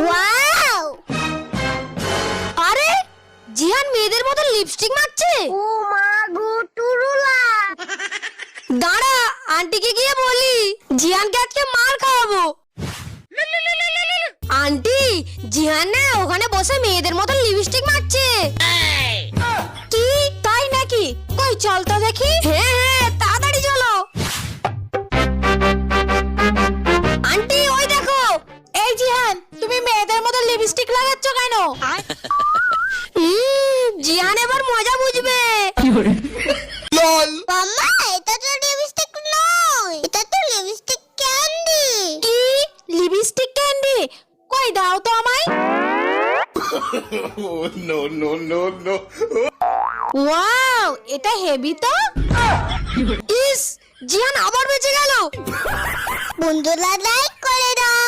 Wow আরে জিহান মেয়েদের মতো লিপস্টিক মাখছে? ও মা গো টুরুলা দাঁড়া আন্টিকে গিয়ে বলি জিহানকে আজকে মার খাওয়াবো। আন্টি জিহান না ওখানে বসে মেয়েদের মতো লিপস্টিক মাখছে এই জিহান তুমি মেয়েদের মতো লিপস্টিক লাগাচ্ছ কেন? জিহান এবার মজা বুঝবে। মাম্মা এটা তো লিপস্টিক নয়। এটা তো লিপস্টিক ক্যান্ডি কি? লিপস্টিক ক্যান্ডি কই দাও তো আমায়। Oh, no, no, no, no. Wow এটা হেভি তো। ইস আবার বেঁচে গেল। বন্ধুরা লাইক করে দাও।